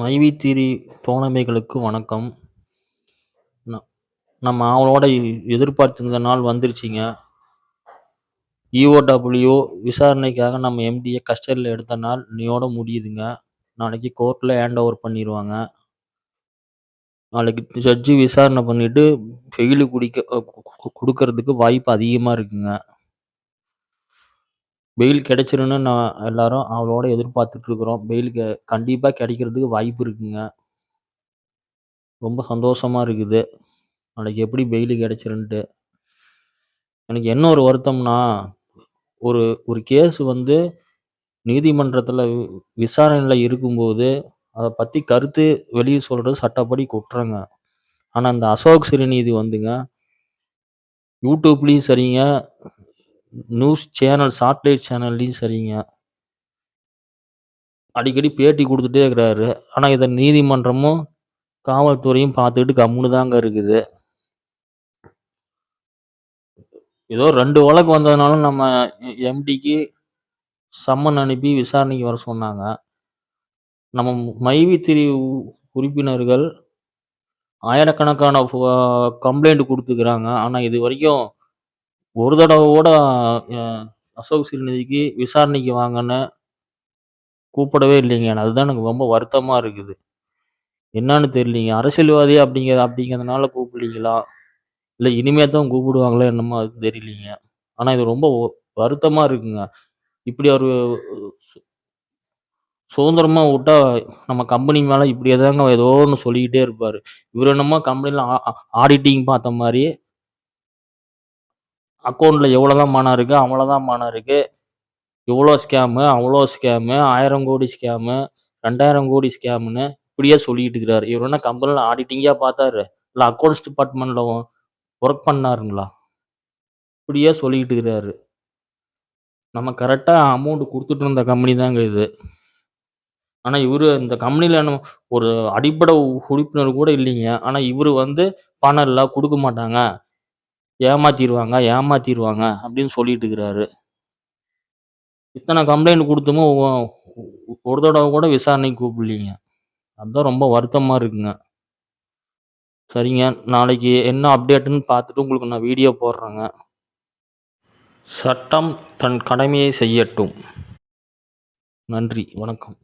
மைவி திரி தோழமைகளுக்கு வணக்கம். ந நம்ம அவளோட எதிர்பார்த்திருந்த நாள் வந்துருச்சுங்க. இஓடபிள்யூ விசாரணைக்காக நம்ம எம்டியை கஸ்டடியில் எடுத்த நாள் நீயோட முடியுதுங்க. நாளைக்கு கோர்ட்டில் ஹேண்ட் ஓவர் பண்ணிடுவாங்க நாளைக்கு ஜட்ஜி விசாரணை பண்ணிவிட்டு பெயிலு குடிக்க கொடுக்கறதுக்கு வாய்ப்பு அதிகமாக இருக்குங்க. பெயில் கிடைச்சிருன்னு நான் எல்லாரும் அவளோட எதிர்பார்த்துட்டு இருக்கிறோம். பெயில் கெ கண்டிப்பாக கிடைக்கிறதுக்கு வாய்ப்பு இருக்குங்க. ரொம்ப சந்தோஷமா இருக்குது. நாளைக்கு எப்படி பெயில் கிடைச்சிருன்ட்டு. எனக்கு என்ன ஒரு வருத்தம்னா, ஒரு ஒரு கேஸ் வந்து நீதிமன்றத்தில் வி இருக்கும்போது, அதை பற்றி கருத்து வெளியே சொல்கிறது சட்டப்படி குற்றங்க. ஆனால் அந்த அசோக் சிறுநீதி வந்துங்க, யூடியூப்லேயும் சரிங்க, நியூஸ் சேனல் சாட்டிலைட் சேனல்லையும் சரிங்க. அடிக்கடி பேட்டி கொடுத்துட்டே இருக்கிறாரு. ஆனால் இதை நீதிமன்றமும், காவல்துறையும் பார்த்துக்கிட்டு கம்முனு தாங்க இருக்குது. ஏதோ ரெண்டு வழக்கு வந்ததுனாலும் நம்ம எம்டிக்கு சம்மன் அனுப்பி விசாரணைக்கு வர சொன்னாங்க. நம்ம மைவி திரி உறுப்பினர்கள் ஆயிரக்கணக்கான கம்ப்ளைண்ட் கம்ப்ளைண்ட் ஆனால் இது வரைக்கும் ஒரு தடவை கூட அசோக் சிறுநீதிக்கு விசாரணைக்கு வாங்கன்னு கூப்பிடவே இல்லைங்க. அதுதான் எனக்கு ரொம்ப வருத்தமாக இருக்குது. என்னன்னு தெரியலீங்க. அரசியல்வாதி அப்படிங்கிற அப்படிங்கிறதுனால கூப்பிடலீங்களா? இல்லை இனிமே தான் கூப்பிடுவாங்களோ என்னமோ அது தெரியலீங்க. ஆனால் இது ரொம்ப ஒ இருக்குங்க. இப்படி ஒரு சு விட்டா நம்ம கம்பெனி மேலே இப்படியே தாங்க ஏதோ ஒன்று சொல்லிக்கிட்டே இருப்பார் இவர் என்னமோ கம்பெனியில் ஆ ஆடிட்டிங் பார்த்த மாதிரி அக்கௌண்ட்டில் அக்கவுண்ட்ல எவ்வளோதான் பணம் அவ்வளோ அவ்வளோதான் பணம் இருக்குது இவ்வளோ ஸ்கேமு, அவ்வளோ ஸ்கேமு, ஆயிரம் கோடி ஸ்கேமு, 2000 கோடி ஸ்கேம்னு இப்படியே சொல்லிட்டு இருக்கிறாரு. இவர் என்ன கம்பெனியில் ஆடிட்டிங்காக பார்த்தாரு? இல்லை அக்கௌண்ட்ஸ் டிபார்ட்மெண்ட்டில் ஒர்க் பண்ணாருங்களா? இப்படியே சொல்லிட்டு இருக்கிறாரு. நம்ம கரெக்டாக அமௌண்ட் கொடுத்துட்டு இருந்த கம்பெனி தாங்க இது. ஆனால் இவர் இந்த கம்பெனியில் என்னமோ ஒரு அடிப்படை உறுப்பினர் கூட இல்லைங்க. ஆனால் இவர் வந்து பணம் இல்லை கொடுக்க மாட்டாங்க. ஏமாத்திடுவாங்க ஏமாத்திடுவாங்க அப்படின்னு சொல்லிட்டு இருக்கிறாரு. இத்தனை கம்ப்ளைண்ட் கொடுத்துமோ ஒரு தடவை கூட விசாரணைக்கு கூப்பிடலீங்க. அதுதான் ரொம்ப வருத்தமாக இருக்குங்க. சரிங்க. நாளைக்கு என்ன அப்டேட்டுன்னு பார்த்துட்டு உங்களுக்கு நான் வீடியோ போடுறேங்க. சட்டம் தன் கடமையை செய்யட்டும். நன்றி. வணக்கம்.